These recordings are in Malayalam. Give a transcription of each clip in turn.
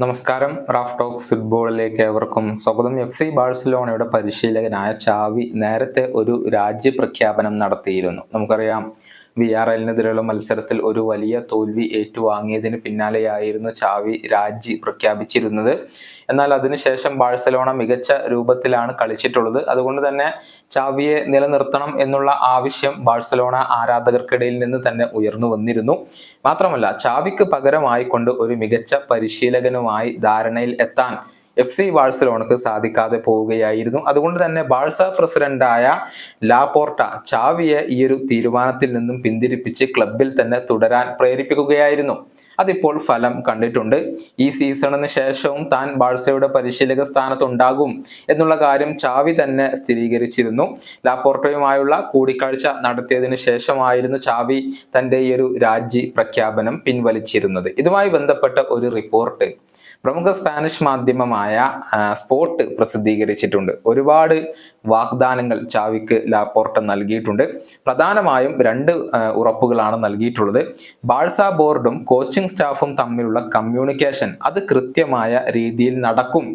നമസ്കാരം. റാഫ് ടോക്സ് ഫുട്ബോളിലേക്ക് ഏവർക്കും സ്വാഗതം. എഫ് സി ബാഴ്സലോണയുടെ പരിശീലകനായ ചാവി നേരത്തെ ഒരു രാജ്യപ്രഖ്യാപനം നടത്തിയിരുന്നു. നമുക്കറിയാം വി ആർ എല്ലിനെതിരെയുള്ള മത്സരത്തിൽ ഒരു വലിയ തോൽവി ഏറ്റുവാങ്ങിയതിന് പിന്നാലെയായിരുന്നു ചാവി രാജി പ്രഖ്യാപിച്ചിരുന്നത്. എന്നാൽ അതിനുശേഷം ബാഴ്സലോണ മികച്ച രൂപത്തിലാണ് കളിച്ചിട്ടുള്ളത്. അതുകൊണ്ട് തന്നെ ചാവിയെ നിലനിർത്തണം എന്നുള്ള ആവശ്യം ബാഴ്സലോണ ആരാധകർക്കിടയിൽ നിന്ന് തന്നെ ഉയർന്നു വന്നിരുന്നു. മാത്രമല്ല ചാവിക്ക് പകരമായിക്കൊണ്ട് ഒരു മികച്ച പരിശീലകനുമായി ധാരണയിൽ എത്താൻ എഫ് സി ബാഴ്സലോണക്ക് സാധിക്കാതെ പോവുകയായിരുന്നു. അതുകൊണ്ട് തന്നെ ബാഴ്സ പ്രസിഡന്റായ ലാപോർട്ട ചാവിയെ ഈ ഒരു തീരുമാനത്തിൽ നിന്നും പിന്തിരിപ്പിച്ച് ക്ലബിൽ തന്നെ തുടരാൻ പ്രേരിപ്പിക്കുകയായിരുന്നു. അതിപ്പോൾ ഫലം കണ്ടിട്ടുണ്ട്. ഈ സീസണിന് ശേഷവും താൻ ബാഴ്സയുടെ പരിശീലക സ്ഥാനത്തുണ്ടാകും എന്നുള്ള കാര്യം ചാവി തന്നെ സ്ഥിരീകരിച്ചിരുന്നു. ലാപ്പോർട്ടയുമായുള്ള കൂടിക്കാഴ്ച നടത്തിയതിനു ശേഷമായിരുന്നു ചാവി തന്റെ ഈ ഒരു രാജി പ്രഖ്യാപനം പിൻവലിച്ചിരുന്നത്. ഇതുമായി ബന്ധപ്പെട്ട ഒരു റിപ്പോർട്ട്. പ്രമുഖ സ്പാനിഷ് മാധ്യമമായ സ്പോർട്ട് പ്രസിദ്ധീകരിച്ചിട്ടുണ്ട്. ഒരുപാട് വാഗ്ദാനങ്ങൾ ചാവിക്ക് ലാപ്പോർട്ട് നൽകിയിട്ടുണ്ട്. പ്രധാനമായും രണ്ട് ഉറപ്പുകളാണ് നൽകിയിട്ടുള്ളത്. ബാഴ്സ ബോർഡും കോച്ചിങ് സ്റ്റാഫും തമ്മിലുള്ള കമ്മ്യൂണിക്കേഷൻ അത് കൃത്യമായ രീതിയിൽ നടക്കും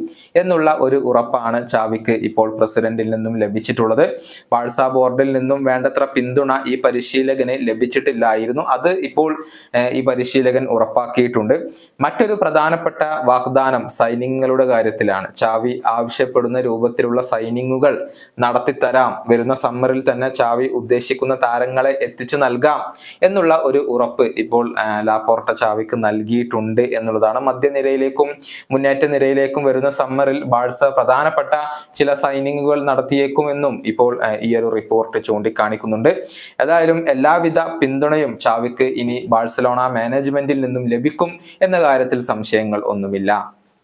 എന്നുള്ള ഒരു ഉറപ്പാണ് ചാവിക്ക് ഇപ്പോൾ പ്രസിഡന്റിൽ നിന്നും ലഭിച്ചിട്ടുള്ളത്. ബാഴ്സ ബോർഡിൽ നിന്നും വേണ്ടത്ര പിന്തുണ ഈ പരിശീലകന് ലഭിച്ചിട്ടില്ലായിരുന്നു. അത് ഇപ്പോൾ ഈ പരിശീലകൻ ഉറപ്പാക്കിയിട്ടുണ്ട്. മറ്റൊരു പ്രധാനപ്പെട്ട വാഗ്ദാനം സൈനിങ്ങുകളുടെ കാര്യത്തിലാണ്. ചാവി ആവശ്യപ്പെടുന്ന രൂപത്തിലുള്ള സൈനിങ്ങുകൾ നടത്തിത്തരാം. വരുന്ന സമ്മറിൽ തന്നെ ചാവി ഉദ്ദേശിക്കുന്ന താരങ്ങളെ എത്തിച്ചു നൽകാം എന്നുള്ള ഒരു ഉറപ്പ് ഇപ്പോൾ ലാപ്പോർട്ട ചാവിക്ക് നൽകിയിട്ടുണ്ട് എന്നുള്ളതാണ്. മധ്യനിരയിലേക്കും മുന്നേറ്റ നിരയിലേക്കും വരുന്ന സമ്മറിൽ ബാഴ്സ പ്രധാനപ്പെട്ട ചില സൈനിങ്ങുകൾ നടത്തിയേക്കുമെന്നും ഇപ്പോൾ ഈ ഒരു റിപ്പോർട്ട് ചൂണ്ടിക്കാണിക്കുന്നുണ്ട്. ഏതായാലും എല്ലാവിധ പിന്തുണയും ചാവിക്ക് ഇനി ബാഴ്സലോണ മാനേജ്മെന്റിൽ നിന്നും ലഭിക്കും എന്ന കാര്യത്തിൽ സംശയങ്ങൾ ഒന്നുമില്ല.